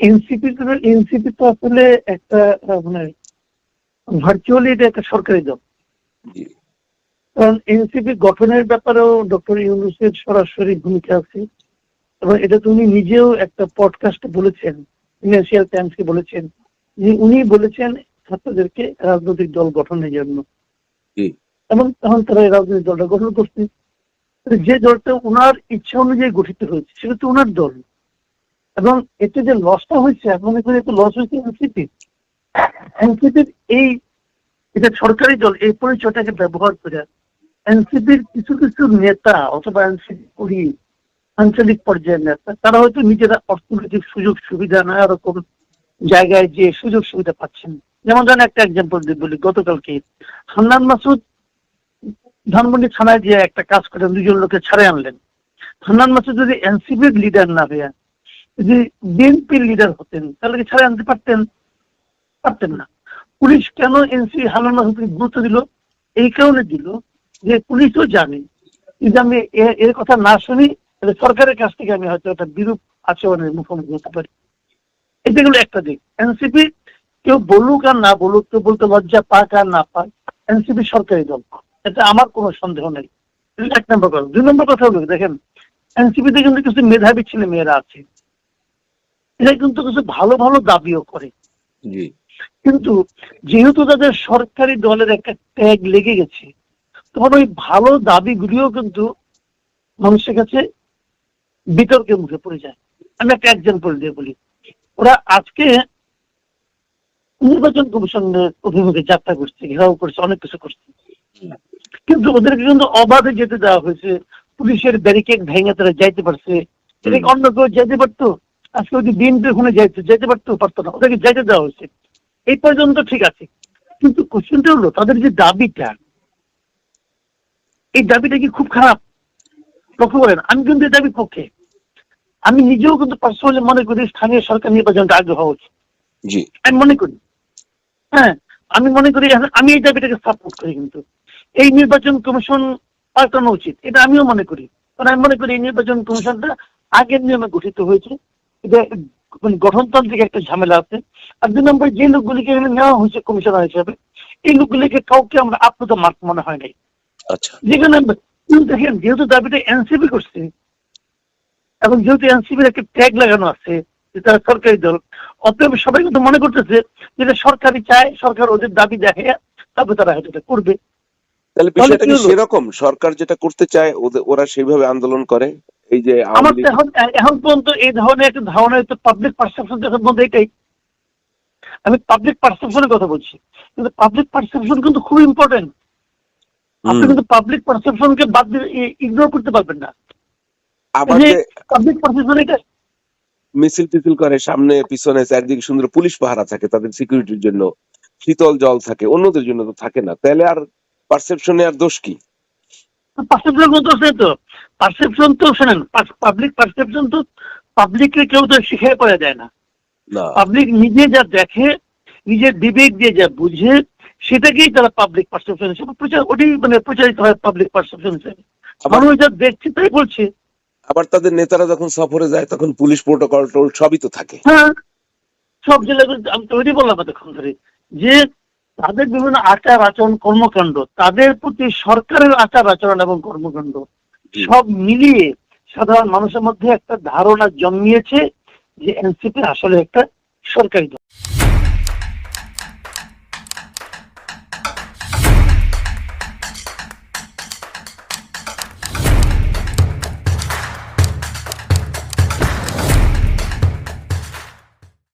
NCP NCP তো আসলে একটা মানে ভার্চুয়ালি এটা একটা সরকারি দল কারণ এনসিপি গঠনের ব্যাপারেও ডক্টর ইউনুসের সরাসরি ভূমিকা আছে। এবং এটা তো উনি নিজেও একটা পডকাস্টে বলেছেন ফিনান্সিয়াল টাইমসকে বলেছেন। যে উনি বলেছেন ছাত্রদেরকে রাজনৈতিক দল গঠনের জন্য। এবং তখন তারা রাজনৈতিক দলটা গঠন করছে। যে দলটা ওনার ইচ্ছা অনুযায়ী গঠিত হয়েছে সেটা তো ওনার দল। এবং এতে যে লসটা হয়েছে এখন এখানে একটু লস হয়েছে এনসিপির এনসিপির এই, এটা সরকারি দল, এই পরিচয়টাকে ব্যবহার করে এনসিপির কিছু কিছু নেতা অথবা এনসিপি করি আঞ্চলিক পর্যায়ের নেতা, তারা হয়তো নিজেরা অর্থনৈতিক সুযোগ সুবিধা নানা রকম জায়গায় যে সুযোগ সুবিধা পাচ্ছেন। যেমন ধরেন একটা এক্সাম্পল বলি, গতকালকে হান্নান মাসুদ ধানমন্ডি থানায় গিয়ে একটা কাজ করেন, দুজন লোকে ছাড়ে আনলেন। হান্নান মাসুদ যদি এনসিপির লিডার না হইয়া যদি বিএনপির লিডার হতেন, তাহলে কি ছাড়ে আনতে পারতেন? পারতেন না। পুলিশ কেন এনসি হান্নান মাসুদকে গুরুত্ব দিল? এই কারণে দিল যে পুলিশও জানে। যদি আমি এর কথা না শুনি, তাহলে সরকারের কাছ থেকে আমি হয়তো একটা বিরূপ আচরণের মুখোমুখি হতে পারি। এটা হলো একটা দিক। এনসিপি কেউ বলুক আর না বলুক, কেউ বলতে লজ্জা পাক আর না পাক এনসিপি সরকারি দল এটা আমার কোনো সন্দেহ নেই। এক নম্বর কথা। দুই নম্বর কথা হলো, দেখেন এনসিপিতে কিন্তু কিছু মেধাবী ছেলে মেয়েরা আছে। এরা কিন্তু কিছু ভালো ভালো দাবিও করে। কিন্তু যেহেতু তাদের সরকারি দলের একটা ট্যাগ লেগে গেছে তখন ওই ভালো দাবিগুলিও কিন্তু মানুষের কাছে বিতর্কের মুখে পড়ে যায়। আমি একটা এক্সাম্পল দিয়ে বলি। ওরা আজকে নির্বাচন কমিশনের অভিমুখে যাত্রা করছে ঘেরাও করছে অনেক কিছু করছে। কিন্তু ওদেরকে কিন্তু অবাধে যেতে দেওয়া হয়েছে। পুলিশের ব্যারিকেড ভেঙে তারা যাইতে পারছে। এটা অন্য কেউ যেতে পারতো? আজকে ওই বিএনপি ওখানে যাইতে যেতে পারতো পারতো না। ওদেরকে যাইতে দেওয়া হয়েছে। এই পর্যন্ত ঠিক আছে। কিন্তু কোশ্চেনটা হলো তাদের যে দাবিটা এই দাবিটা কি খুব খারাপ? লক্ষ্য করেন আমি কিন্তু এই দাবির পক্ষে। আমি নিজেও কিন্তু পার্সোনালি মনে করি স্থানীয় সরকার নির্বাচনটা আগে হওয়া উচিত জি। আমি মনে করি। হ্যাঁ আমি মনে করি আমি এই দাবিটাকে সাপোর্ট করি কিন্তু। এই নির্বাচন কমিশন পাল্টানো উচিত এটা আমিও মনে করি। কারণ আমি মনে করি এই নির্বাচন কমিশনটা আগের নিয়মে গঠিত হয়েছে। এটা মানে গঠনতান্ত্রিক একটা ঝামেলা আছে। আর দুই নম্বর যে লোকগুলিকে নেওয়া হয়েছে কমিশনার হিসেবে এই লোকগুলিকে কাউকে আমরা আপ্লুত মার্ক মনে হয় নাই। আচ্ছা। যেখানে দেখেন যেহেতু দাবিটা এনসিপি করছে এবং যেহেতু এনসিপির একটা ট্যাগ লাগানো আছে যে তারা সরকারি দল অতএব সবাই কিন্তু মনে করতেছে যেটা সরকারি চায় সরকার ওদের দাবি দেখে তবে তারা হয়তো করবে। তাহলে বিষয়টা কি সেরকম? সরকার যেটা করতে চায় ওরা সেইভাবে আন্দোলন করে? এই যে আমার এখন এখন পর্যন্ত এই ধরনের একটা ধারণা পাবলিক পারসেপশন এখন পর্যন্ত এটাই। আমি পাবলিক পারসেপশনের কথা বলছি। কিন্তু পাবলিক পারসেপশন কিন্তু খুব ইম্পর্টেন্ট আপনি কিন্তু পাবলিক পারসেপশনকে বাদ দিয়ে ইগনোর করতে পারবেন না। পাবলিক পারসেপশন এটা মিছিল টিছিল করে সামনে পিছনে চারদিকে সুন্দর পুলিশ পাহারা থাকে তাদের সিকিউরিটির জন্য। শীতল জল থাকে অন্যদের জন্য তো থাকে না। তাহলে আর পারসেপশনে আর দোষ কি? পারসেপশন মতো আছে তো। পারসেপশন তো শোনেন পাবলিক পারসেপশন তো পাবলিককে কেউ তো শিখে করা যায় না। পাবলিক নিজে যা দেখে নিজের বিবেক দিয়ে যা বুঝে সেটাকেই তারা পাবলিক পারসেপশন হিসেবে প্রচার ওটাই মানে প্রচারিত হয় পাবলিক পারসেপশন হিসেবে। আবার মানুষ যা দেখছে তাই বলছে। আবার তাদের নেতারা যখন সফরে যায় তখন পুলিশ প্রোটোকল টোল সবই তো থাকে। হ্যাঁ। সব জেলাগুলো আমি তো ওইটাই বললাম এতক্ষণ ধরে যে তাদের বিভিন্ন আচার আচরণ কর্মকাণ্ড তাদের প্রতি সরকারের আচার আচরণ এবং কর্মকাণ্ড সব মিলিয়ে সাধারণ মানুষের মধ্যে একটা ধারণা জন্মিয়েছে যে এনসিপি আসলে একটা সরকারি দল।